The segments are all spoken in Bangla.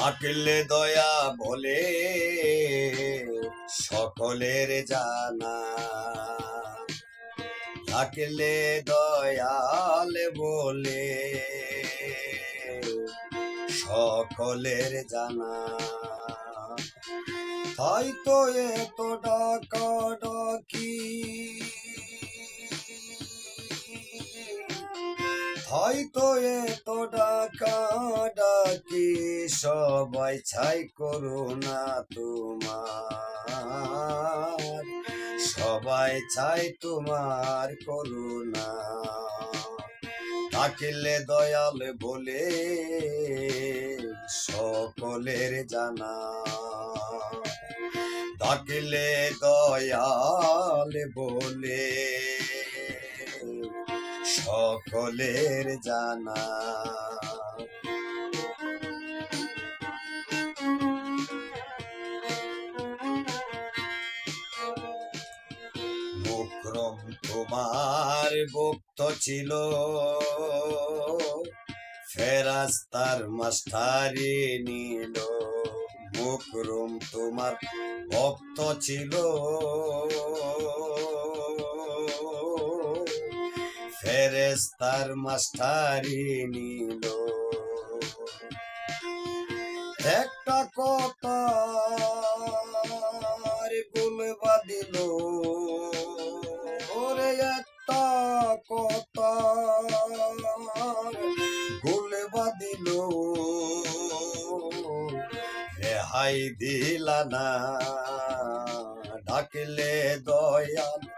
ডাকলে দয়া বলে সকলের জানা। ডাকলে দয়াল বলে সকলের জানা। তাই তো এত ডাকা ডাকি হয়তো এত ডাকা ডাকি, সবাই ছাই করো করুণা তোমার। সবাই চাই তোমার করুণা। ডাকিলে দয়াল বলে সকলের জানা। ডাকিলে দয়াল বলে সকলের জানা। মুক্রম তোমার ভক্ত ছিল। ফেরাস্তার মাস্টারি নিল। মুকরম তোমার ভক্ত ছিল। ফেরেস্তার মাস্টারি নিল। একটা কথা বলবা দিল। ওরে একটা কথা বলবা দিল। রেহাই দিলা না ডাকলে দয়াল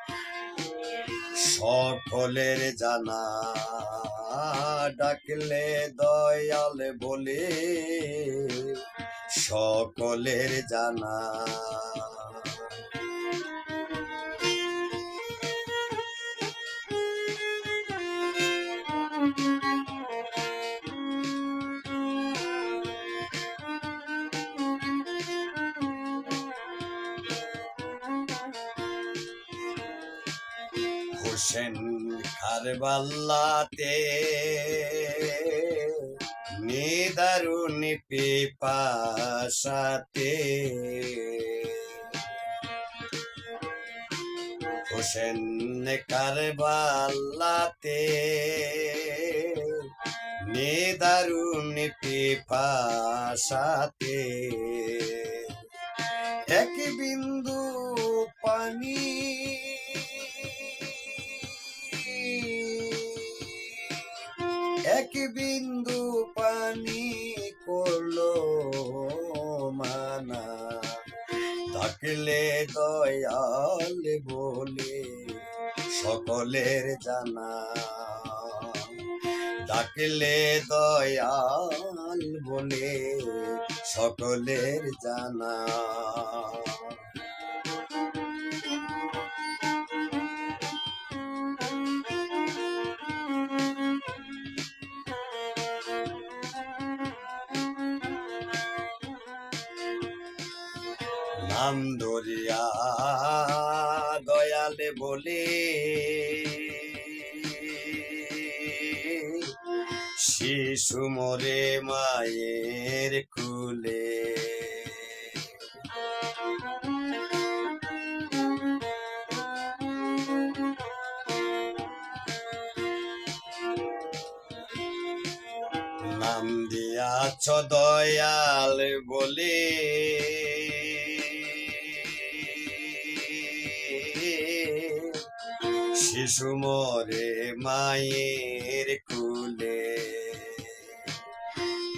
সকলের জানা ডাকলে দয়াল বলে সকলের জানা হোসেন খারবাল্লাতে নিদারুন পিপাসাতে। হোসেন কারবাল্লাতে নিদারুন পিপাসাতে। এক বিন্দু পানি এক বিন্দু পানি করল মানা। থাকলে দয়াল বলে সকলের জানা। ডাকলে দয়াল বলে সকলের জানা। নাম ধরিয়া দয়ালে বলে শিশু মরে মায়ের কুলে। নাম দিয়াছ দয়াল বলে শিশু মরে মায়ের কুলে।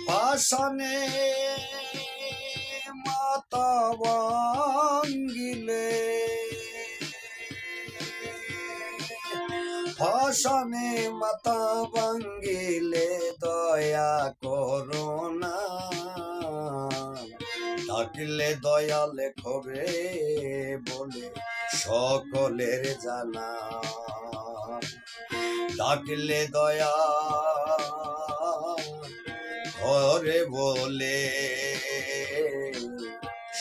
পাশনে মাতা ভাঙ্গিলে পাশনে মাতা ভাঙ্গিলে দয়া করোনা। ডাকলে দয়াল খবে বলে সকলের জানা। ডাকলে দয়া ঘরে বলে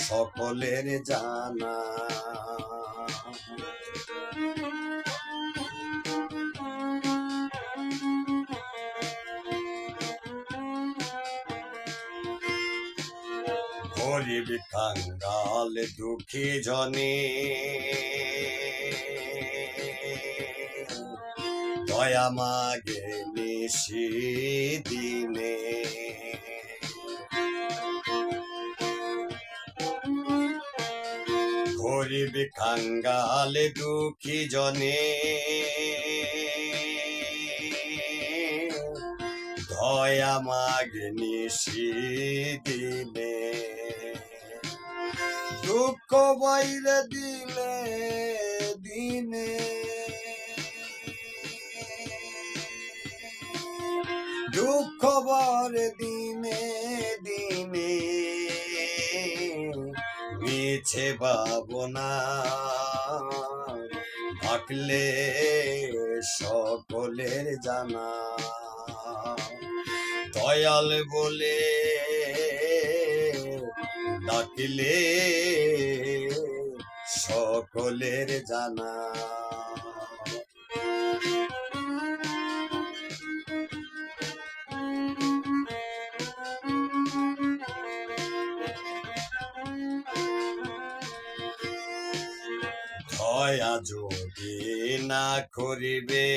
সকলের জানা। গরিব কাঙ্গাল দুঃখী জনে। দয়া মাগে নিশি দিনে। গরিব কাঙ্গাল দুঃখী জনে। দয়া মাগে নিশি দিনে। দুঃখ বাইরে দিলে দিনে। দুঃখ বারে দিনে দিনে। মিছে ভাবনা থাকলে সকলের জানা। দয়াল বলে ডাকিলে সকলের জানা। দয়া যদি না করিবে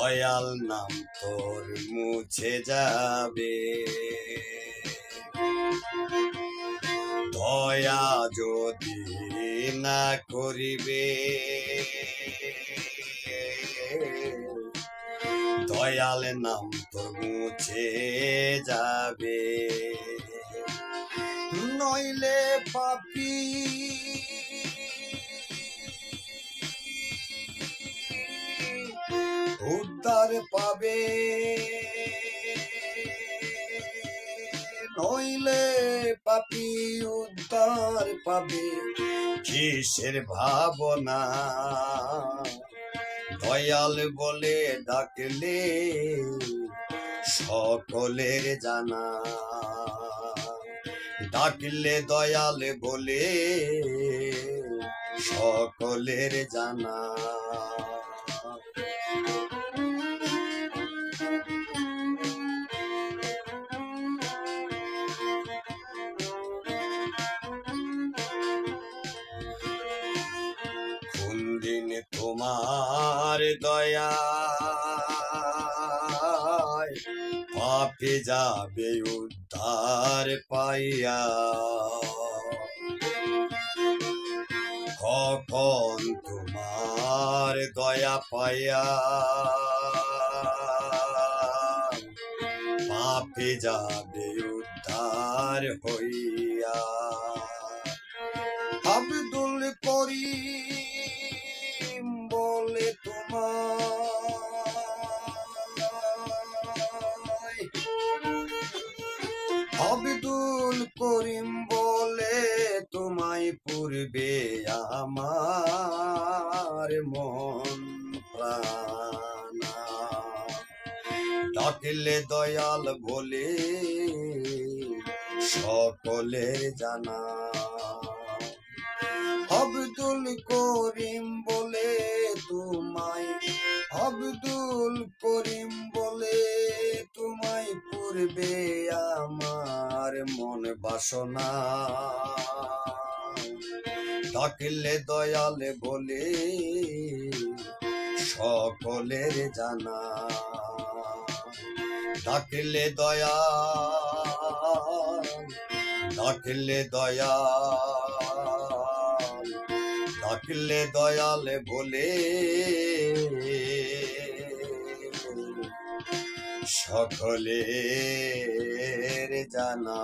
দয়াল নাম তোর মুছে যাবে। দয়া যদি না করিবে, দয়াল নাম তোর মুছে যাবে। নইলে পাপি উদ্ধার পাবে। নইলে পাপি উদ্ধার পাবে। কিসের ভাবনা? দয়াল বলে ডাকলে সকলের জানা। ডাকলে দয়াল বলে সকলের জানা। দিন তোমার দয়া পাপে যাবে উদ্ধার পাইয়া। কখন তোমার দয়া পাইয়া পাপে যাবে উদ্ধার হইয়া। আব্দুল করিম বলে তোমায়। আব্দুল করিম পূর্বে আমার মন ডাকলে দয়াল বলে সকলে জানা। আব্দুল করিম বলে তোমায়, আব্দুল করিম বলে তোমায় পূর্বে আমার মন বাসনা। ডাকলে দয়াল বলে সকলের জানা। ডাকলে দয়া ডাকলে দয়া ডাকলে দয়াল বলে সকলের জানা।